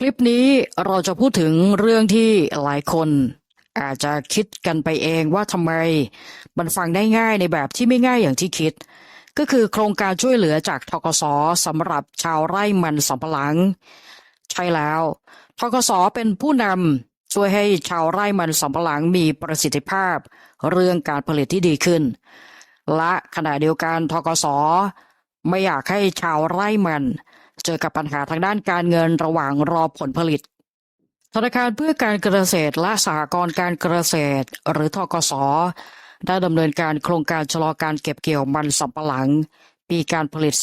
คลิปนี้เราจะพูดถึงเรื่องที่หลายคน อาจจะคิดกันไปเองว่าทำไม มันฟังได้ง่ายในแบบที่ไม่ง่ายอย่างที่คิด ก็คือโครงการช่วยเหลือจากทกสสำหรับชาวไร่มันสำปะหลัง ใช่แล้วทกสเป็นผู้นำช่วยให้ชาวไร่มันสำปะหลังมีประสิทธิภาพ เรื่องการผลิตที่ดีขึ้น และขณะเดียวกันทกสไม่อยากให้ชาวไร่มัน เจอกับปัญหาทางด้านการเงินระหว่างรอผลผลิต ธนาคารเพื่อการเกษตรและสหกรณ์การเกษตร หรือทกส ได้ดำเนินการโครงการชะลอการเก็บเกี่ยวมันสำปะหลัง ปีการผลิต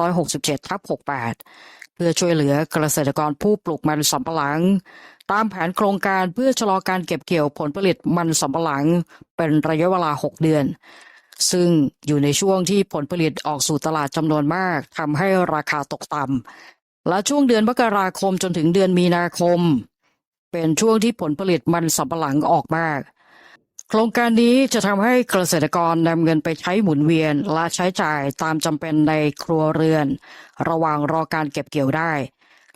2567ทับ68 เพื่อช่วยเหลือเกษตรกรผู้ปลูกมันสำปะหลัง ตามแผนโครงการเพื่อชะลอการเก็บเกี่ยวผลผลิตมันสำปะหลัง เป็นระยะเวลา 6 เดือน ซึ่งอยู่ในช่วงที่ผลผลิตออกสู่ตลาดจำนวนมากทำให้ราคาตกต่ำและช่วงเดือนมกราคมจนถึงเดือนมีนาคม เป็นช่วงที่ผลผลิตมันสำปะหลังออกมาก โครงการนี้จะทำให้เกษตรกรนำเงินไปใช้หมุนเวียน และใช้จ่ายตามจำเป็นในครัวเรือน ระหว่างรอการเก็บเกี่ยวได้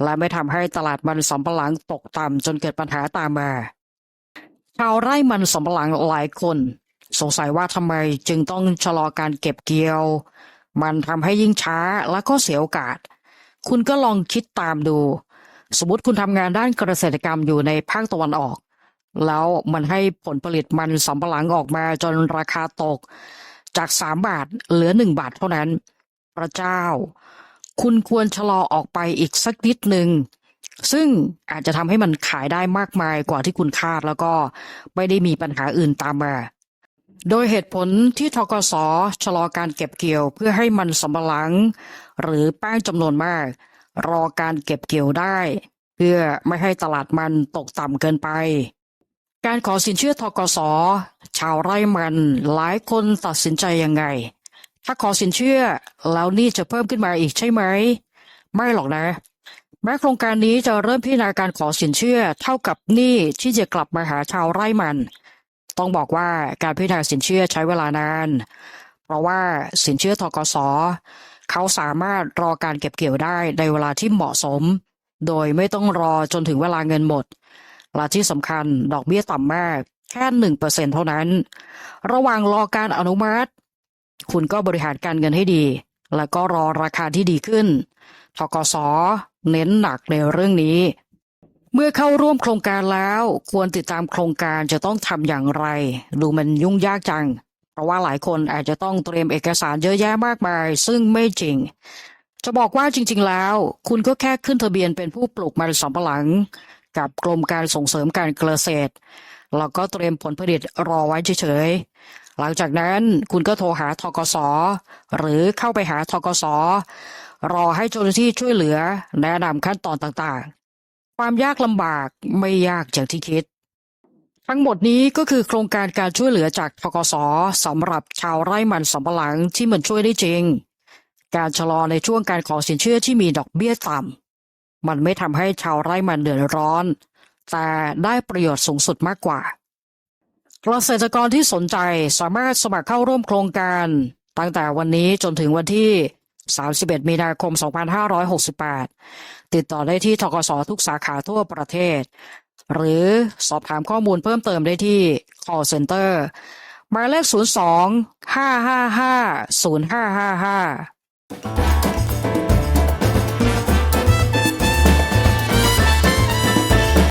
และไม่ทำให้ตลาดมันสำปะหลังตกต่ำจนเกิดปัญหาตามมาชาวไร่มันสำปะหลังหลายคน สงสัยว่าทำไมจึงต้องชะลอการเก็บเกี่ยว มันทำให้ยิ่งช้าและก็เสียโอกาส คุณก็ลองคิดตามดู สมมติคุณทำงานด้านเกษตรกรรมอยู่ในภาคตะวันออก แล้วมันให้ผลผลิตมันสำปะหลังออกมาจนราคาตก จากสามบาทเหลือหนึ่งบาทเท่านั้น พระเจ้า คุณควรชะลอออกไปอีกสักนิดหนึ่งซึ่งอาจจะทำให้มันขายได้มากมายกว่าที่คุณคาดแล้วก็ไม่ได้มีปัญหาอื่นตามมา โดยเหตุผลที่ทกสชะลอการเก็บเกี่ยวเพื่อให้มันสำปะหลัง หรือแป้งจำนวนมาก รอการเก็บเกี่ยวได้ เพื่อไม่ให้ตลาดมันตกต่ำเกินไป การขอสินเชื่อทกสชาวไร่มันหลายคนตัดสินใจยังไง ถ้าขอสินเชื่อแล้วหนี่จะเพิ่มขึ้นมาอีกใช่ไหม ไม่หรอกนะแม้โครงการนี้จะเริ่มพิจารณาการขอสินเชื่อเท่ากับหนี้ที่จะกลับมาหาชาวไร่มัน ต้องบอกว่าการพิจารณาสินเชื่อใช้เวลานาน เพราะว่าสินเชื่อทกสเขาสามารถรอการเก็บเกี่ยวได้ในเวลาที่เหมาะสม โดยไม่ต้องรอจนถึงเวลาเงินหมดและที่สำคัญดอกเบี้ยต่ำมากแค่หนึ่งเปอร์เซ็นเท่านั้น ระหว่างรอการอนุมัติ คุณก็บริหารการเงินให้ดี แล้วก็รอราคาที่ดีขึ้นทกสเน้นหนักในเรื่องนี้ เมื่อเข้าร่วมโครงการแล้ว ควรติดตามโครงการจะต้องทำอย่างไร ดูมันยุ่งยากจัง เพราะว่าหลายคนอาจจะต้องเตรียมเอกสารเยอะแยะมากมาย ซึ่งไม่จริง จะบอกว่าจริง ๆ แล้ว คุณก็แค่ขึ้นทะเบียนเป็นผู้ปลูกมันสำปะหลัง กับกรมการส่งเสริมการเกษตรแล้วก็เตรียมผลผลิตรอไว้เฉยๆหลังจากนั้นคุณก็โทรหาทกสหรือเข้าไปหาทกสรอให้เจ้าหน้าที่ช่วยเหลือแนะนำขั้นตอนต่างๆ ความยากลำบากไม่ยากอย่างที่คิด ทั้งหมดนี้ก็คือโครงการการช่วยเหลือจากทกสสำหรับชาวไร่มันสำปะหลังที่มันช่วยได้จริง การชะลอในช่วงการขอสินเชื่อที่มีดอกเบี้ยต่ำมันไม่ทำให้ชาวไร่มันเดือดร้อน แต่ได้ประโยชน์สูงสุดมากกว่าเกษตรกรที่สนใจสามารถสมัครเข้าร่วมโครงการ ตั้งแต่วันนี้จนถึงวันที่ 31 มีนาคม 2568 ติดต่อได้ที่ทกสทุกสาขาทั่วประเทศ หรือสอบถามข้อมูลเพิ่มเติมได้ที่ call center หมายเลข 02 555 0555